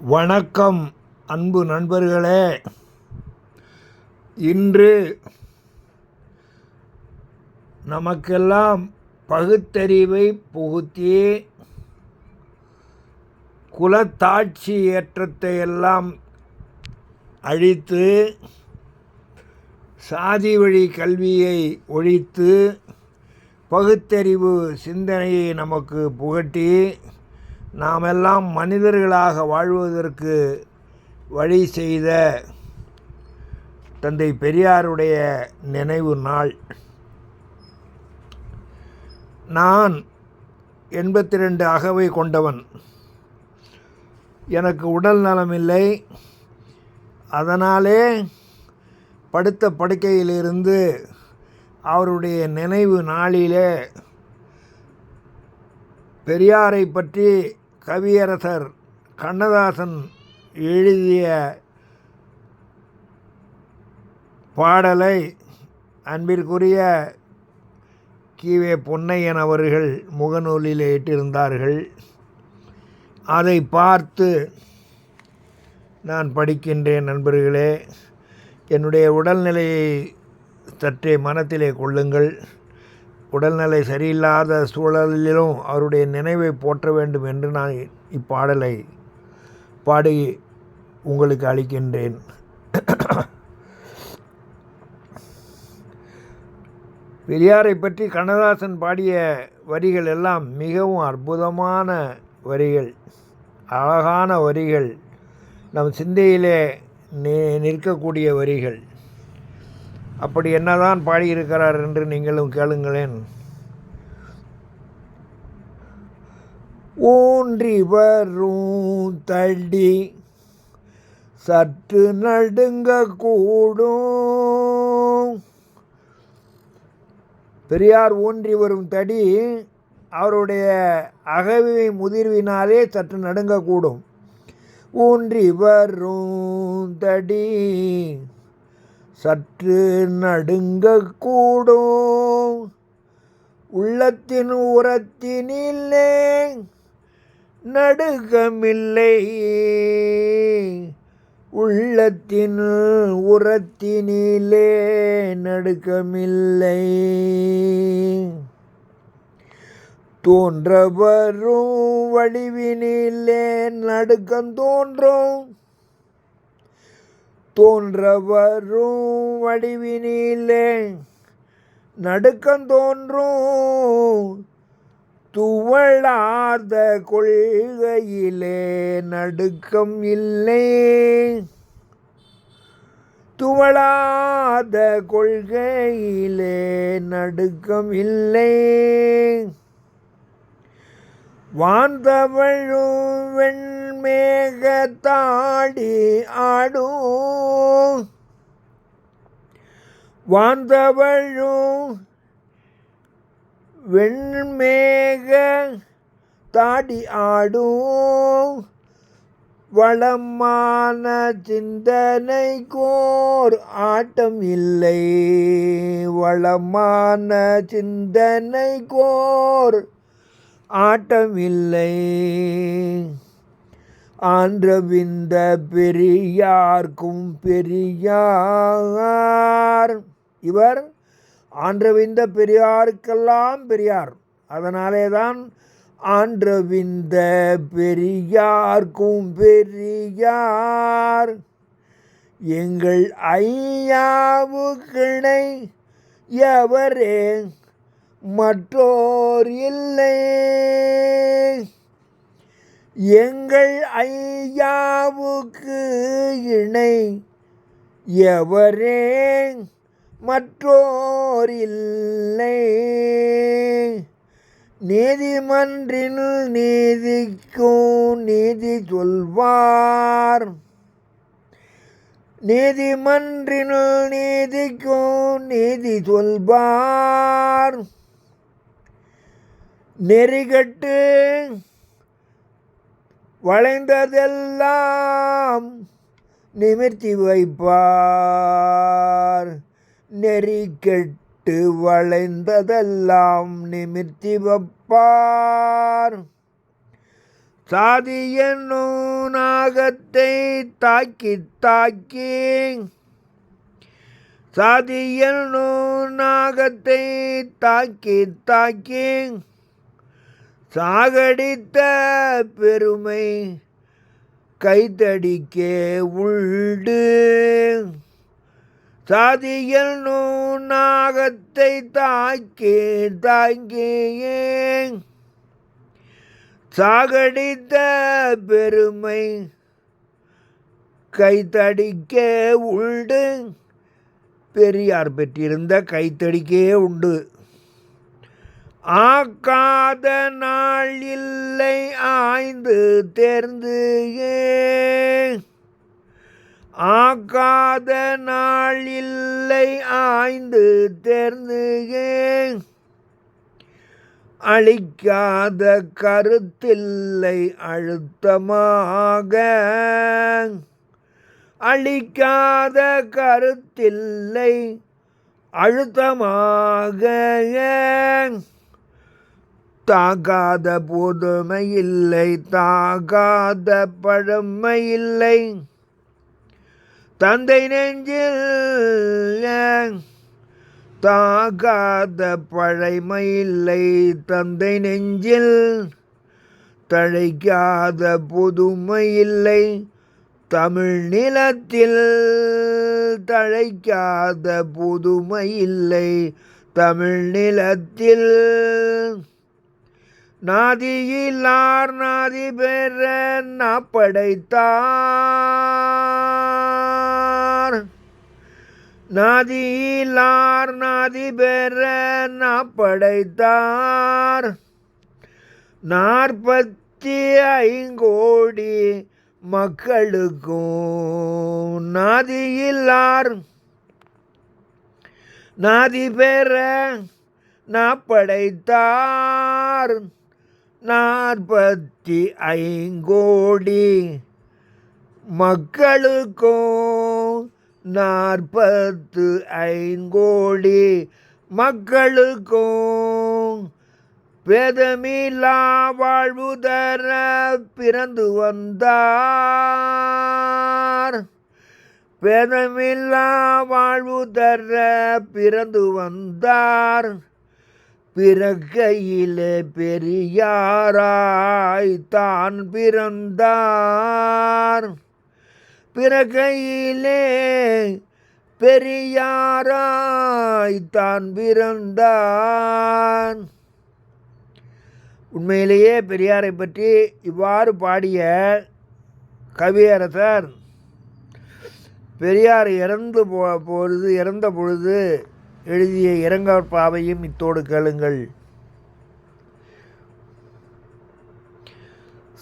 வணக்கம் அன்பு நண்பர்களே. இன்று நமக்கெல்லாம் பகுத்தறிவை புகுத்தி குலத்தாட்சி ஏற்றத்தை எல்லாம் அழித்து சாதி வழி கல்வியை ஒழித்து பகுத்தறிவு சிந்தனையை நமக்கு புகட்டி நாமெல்லாம் மனிதர்களாக வாழ்வதற்கு வழி செய்த தந்தை பெரியாருடைய நினைவு நாள். நான் எண்பத்தி ரெண்டு அகவை கொண்டவன். எனக்கு உடல் நலமில்லை அதனாலே படுத்த படுக்கையிலிருந்து அவருடைய நினைவு நாளிலே பெரியாரை பற்றி கவியரசர் கண்ணதாசன் எழுதிய பாடலை அன்பிற்குரிய கீவே பொன்னையன் அவர்கள் முகநூலில் இட்டிருந்தார்கள் அதை பார்த்து நான் படிக்கின்றேன் நண்பர்களே. என்னுடைய உடல்நிலையை சற்றே மனத்திலே கொள்ளுங்கள். உடல்நிலை சரியில்லாத சூழலிலும் அவருடைய நினைவை போற்ற வேண்டும் என்று நான் இப்பாடலை பாடி உங்களுக்கு அளிக்கின்றேன். பெரியாரை பற்றி கண்ணதாசன் பாடிய வரிகள் எல்லாம் மிகவும் அற்புதமான வரிகள் அழகான வரிகள். நம் சிந்தையிலே நிற்கக்கூடிய வரிகள். அப்படி என்னதான் பாடியிருக்கிறார் என்று நீங்களும் கேளுங்களேன். ஊன்றி வரும் தள்ளி சற்று நடுங்க கூடும். பெரியார் ஊன்றி வரும் தடி அவருடைய அகவி முதிர்வினாலே சற்று நடுங்கக்கூடும் ஊன்றி வரும் தடி சற்று நடுங்கக்கூடும். உள்ளத்தின் உரத்தினிலே நடுகமில்லை. உள்ளத்தின் உரத்தினிலே நடுக்கமில்லை தோன்ற வரும் வடிவினிலே நடுக்கம் தோன்றும். தோன்றவரும் வடிவினிலே நடுக்கம் தோன்றும் துவளாத கொள்கையிலே நடுக்கம் இல்லை. துவளாத கொள்கையிலே நடுக்கம் இல்லை. வாந்தவழும் வெண்மேகத்தாடி ஆடும். வாழ்ந்தவழும் வெண்மேக தாடி ஆடும். வளமான சிந்தனை கோர் ஆட்டம் இல்லை. வளமான சிந்தனை சிந்தனைக்கோர் ஆட்டமில்லை ஆன்றவிந்த பெரியார்க்கும் பெரியார். இவர் ஆன்றவிந்த பெரியாருக்கெல்லாம் பெரியார். அதனாலே தான் ஆன்றவிந்த பெரியார்க்கும் பெரியார். எங்கள் ஐயாவுக்கிணை எவரே மற்றோர் இல்லை. எங்கள் ஐயாவுக்கு இணை. எவரே மற்றோரில்லை. நீதிமன்றில் நீதிக்கும் நீதி சொல்வார். நீதிமன்றில் நீதிக்கும் நீதி சொல்வார். நெறிகட்டு வளைந்ததெல்லாம் நிமிர்த்தி வைப்பார். நெறி கெட்டு வளைந்ததெல்லாம் நிமிர்த்தி வைப்பார். சாதி என்னும் நாகத்தை தாக்கி தாக்கி சாதி என்னும் நாகத்தை தாக்கி தாக்கி சாகடித்த பெருமை கைத்தடிக்கே உண்டு. சாதியல் நாகத்தை தாக்கி தாங்கியே. சாகடித்த பெருமை கைத்தடிக்க உண்டு. பெரியார் பெற்றிருந்த கைத்தடிக்கே உண்டு. ஆக்காத நாள் இல்லை ஆய்ந்து தேர்ந்து ஆக்காத நாள் இல்லை ஆய்ந்து தேர்ந்து அழிக்காத கருத்தில்லை அழுத்தமாக. அழிக்காத கருத்தில்லை அழுத்தமாக. தாகாத புதுமை இல்லை தாகாத பழமை இல்லை தந்தை நெஞ்சில் தாகாத பழைமை இல்லை தந்தை நெஞ்சில் தழைக்காத புதுமை இல்லை தமிழ் நிலத்தில் தழைக்காத புதுமை இல்லை தமிழ் நிலத்தில் நாதியிலார் நாதி பெற நாப்படைத்தார். நாதியிலார் நாதி பெற நாப்படைத்தார். நாற்பத்தி ஐங்கோடி மக்களுக்கும் நாதியில்லார் நாதி பெற நாப்படைத்தார். நாற்பத்தி ஐங்கோடி மக்களுக்கும் நாற்பத்து ஐங்கோடி மக்களுக்கும் வேதமில்லா வாழ்வு தர பிறந்து வந்தார். வேதமில்லா வாழ்வு தர பிறந்து வந்தார். பிறக்கையிலே பெரியாராய் தான் பிறந்தார். பிறக்கையிலே பெரியாராய் தான் பிறந்தான் உண்மையிலேயே பெரியாரை பற்றி இவ்வாறு பாடிய கவியரசர் பெரியார் இறந்து போ பொழுது இறந்த பொழுது எழுதிய இரங்கற்பாவையும் இத்தோடு கேளுங்கள்.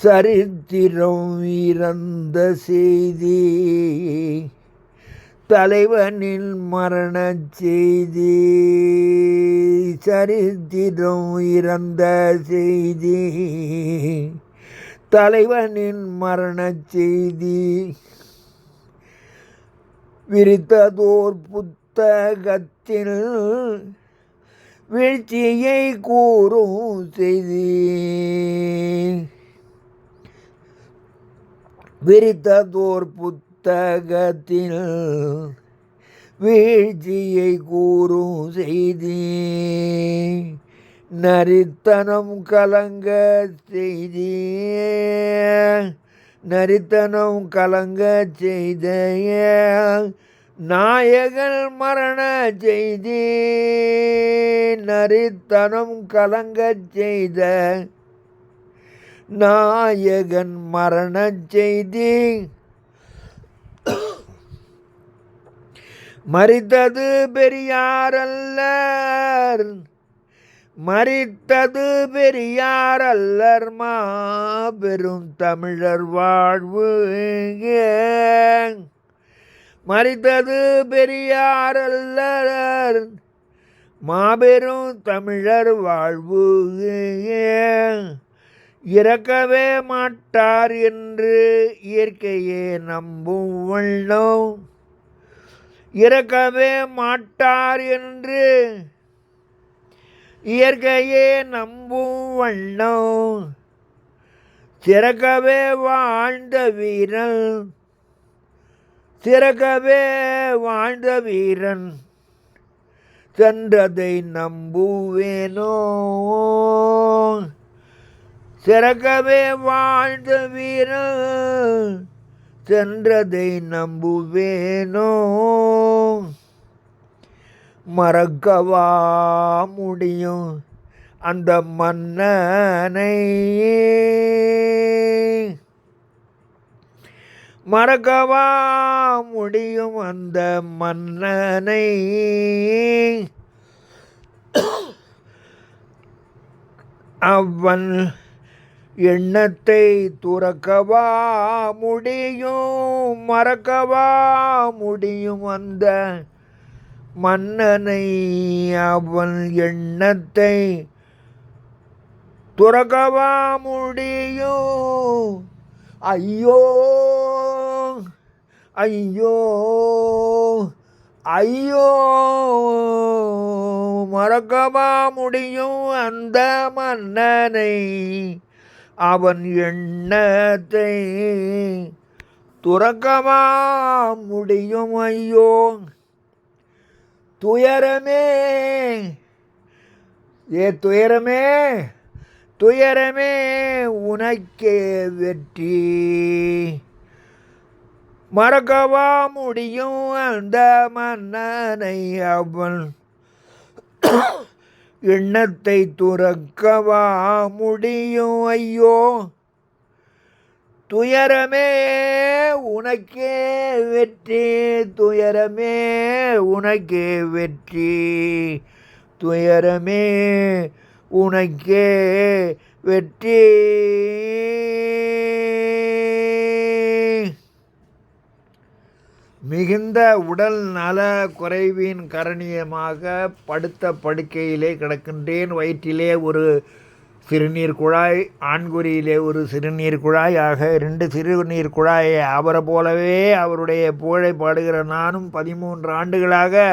சரித்திரம் இறந்த செய்தி தலைவனின் மரண செய்தி சரித்திரம் இறந்த செய்தி தலைவனின் மரண செய்தி. விரித்ததோர் வீழ்த்தில் வீழ்ச்சியை கூறும் செய்தி விரித்ததோர் புத்தகத்தில் வீழ்ச்சியை கூறும் செய்தி நரித்தனம் கலங்க செய்தி நரித்தனம் கலங்க செய்த நாயகன் மரண செய்தி நரித்தனம் கலங்க செய்த நாயகன் மரண செய்தி. மறித்தது பெரியாரல்லர் மறித்தது பெரியாரல்லர் மாபெரும் தமிழர் வாழ்வு மறித்தது பெரியார் அல்லர். மாபெரும் தமிழர் வாழ்வு இறக்கவே மாட்டார் என்று இயற்கையே நம்பும் வண்ணம் இறக்கவே மாட்டார் என்று இயற்கையே நம்பும் வண்ணம் சிறக்கவே வாழ்ந்த வீரன் திறகவே வாழ்ந்த வீரன் சென்றதை நம்புவேனோ? சிறகவே வாழ்ந்த வீரன் சென்றதை நம்புவேனோ? மறக்கவா முடியும் அந்த மன்னனை மறக்கவா முடியும் அந்த மன்னனை? அவன் எண்ணத்தை துறக்கவா முடியும்? மறக்கவா முடியும் அந்த மன்னனை? அவன் எண்ணத்தை துறக்கவா முடியும்? ஐயோ ஐயோ ஐயோ மறக்கவா முடியும் அந்த மன்னனை. அவன் எண்ணத்தை துறக்கவா முடியும் ஐயோ. துயரமே ஏ துயரமே துயரமே உனக்கே வெற்றி. மறக்கவா முடியும் அந்த மன்னனை அவன் எண்ணத்தை துறக்கவா முடியும் ஐயோ. துயரமே உனக்கே வெற்றி. துயரமே உனக்கே வெற்றி. துயரமே உனக்கே வெற்றி. மிகுந்த உடல் நல குறைவின் கரணியமாக படுத்த படுக்கையிலே கிடக்கின்றேன். வயிற்றிலே ஒரு சிறுநீர் குழாய் ஆண்குறியிலே ஒரு சிறுநீர் குழாய் ஆக ரெண்டு சிறுநீர் குழாயை அவரை போலவே அவருடைய புகழை பாடுகிற நானும் பதிமூன்று ஆண்டுகளாக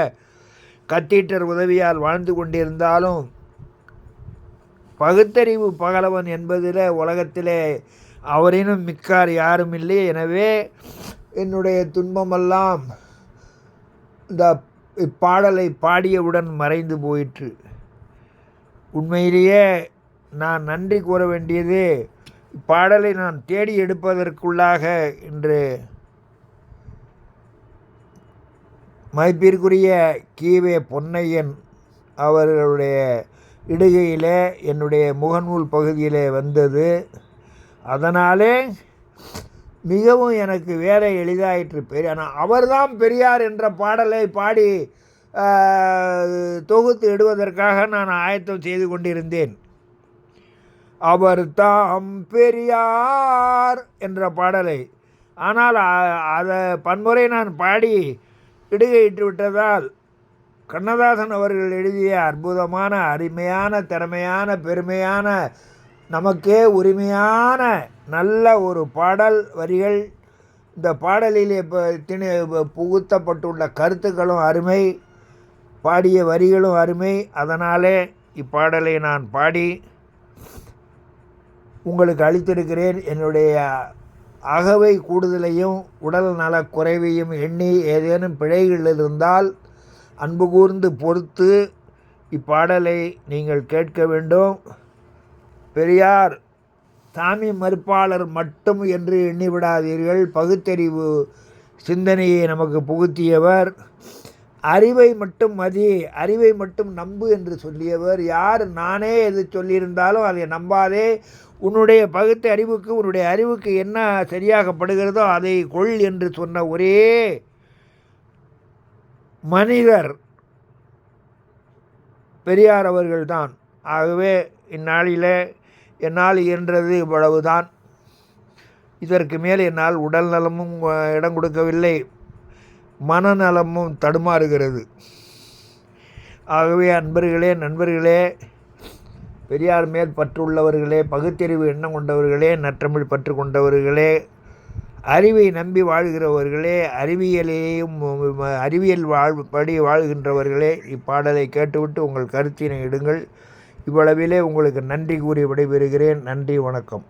கத்தீட்டர் உதவியால் வாழ்ந்து கொண்டிருந்தாலும் பகுத்தறிவு பகலவன் என்பதில் உலகத்திலே அவரினும் மிக்கார் யாரும் இல்லை. எனவே என்னுடைய துன்பமெல்லாம் இந்த இப்பாடலை பாடியவுடன் மறைந்து போயிற்று. உண்மையிலேயே நான் நன்றி கூற வேண்டியது இப்பாடலை நான் தேடி எடுப்பதற்குள்ளாக இன்று மதிப்பிற்குரிய கீவே பொன்னையன் அவர்களுடைய இடுகையில் என்னுடைய முகநூல் பகுதியில் வந்தது. அதனாலே மிகவும் எனக்கு வேலை எளிதாயிற்று பெரிய ஆனால் அவர்தான் பெரியார் என்ற பாடலை பாடி தொகுத்து இடுவதற்காக நான் ஆயத்தம் செய்து கொண்டிருந்தேன். அவர் தாம் பெரியார் என்ற பாடலை. ஆனால் அதை பன்முறை நான் பாடி இடுகையிட்டு விட்டதால் கண்ணதாசன் அவர்கள் எழுதிய அற்புதமான அருமையான திறமையான பெருமையான நமக்கே உரிமையான நல்ல ஒரு பாடல் வரிகள். இந்த பாடலில் இப்போ திணி புகுத்தப்பட்டுள்ள கருத்துக்களும் அருமை. பாடிய வரிகளும் அருமை. அதனாலே இப்பாடலை நான் பாடி உங்களுக்கு அளித்திருக்கிறேன். என்னுடைய அகவை கூடுதலையும் உடல் நலக் குறைவையும் எண்ணி ஏதேனும் பிழைகள் இருந்தால் அன்பு கூர்ந்து பொறுத்து இப்பாடலை நீங்கள் கேட்க வேண்டும். பெரியார் சாமி மறுப்பாளர் மட்டும் என்று எண்ணிவிடாதீர்கள் பகுத்தறிவு சிந்தனையை நமக்கு புகுத்தியவர். அறிவை மட்டும் மதி அறிவை மட்டும் நம்பு என்று சொல்லியவர். யார் நானே எது சொல்லியிருந்தாலும் அதை நம்பாதே. உன்னுடைய பகுத்த அறிவுக்கு உன்னுடைய அறிவுக்கு என்ன சரியாகப்படுகிறதோ அதை கொள் என்று சொன்ன ஒரே மனிதர் பெரியார் அவர்கள்தான். ஆகவே இந்நாளிலே என்னால் இயன்றது இவ்வளவுதான். இதற்கு மேல் என்னால் உடல் நலமும் இடம் கொடுக்கவில்லை. மனநலமும் தடுமாறுகிறது. ஆகவே அன்பர்களே நண்பர்களே பெரியார் மேல் பற்றுள்ளவர்களே பகுத்தறிவு எண்ணம் கொண்டவர்களே நற்றமிழ் பற்று கொண்டவர்களே அறிவை நம்பி வாழ்கிறவர்களே அறிவியலையும் அறிவியல் வாழ்படி வாழ்கின்றவர்களே இப்பாடலை கேட்டுவிட்டு உங்கள் கருத்தினை இடுங்கள். இவ்வளவிலே உங்களுக்கு நன்றி கூறி விடைபெறுகிறேன். நன்றி வணக்கம்.